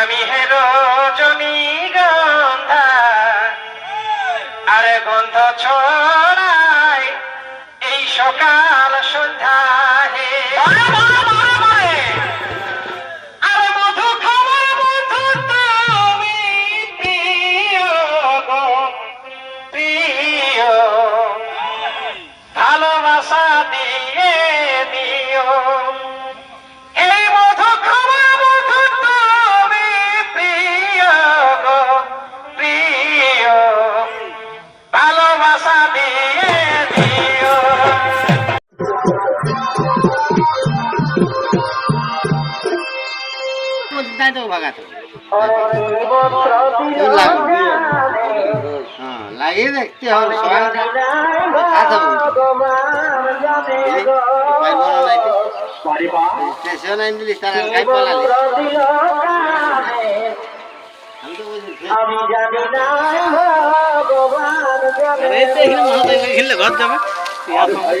আমি হেরো জনি গন্ধা। আরে গন্ধ ছড়াই এই সকাল সন্ধ্যা হে ভালোবাসা দিয়ে তাই তো ভাগাতে হ্যাঁ লাগিয়ে দেখতে হবে সবাই স্টেশন আইন দিলিস তারা খাই পালালি আমি তো জানি না ভগবান জানে খেললে ঘর যাবে। এখন নাই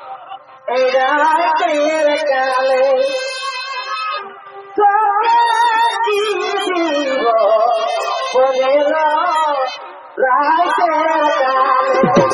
মাস তো নাই ভালোই রায়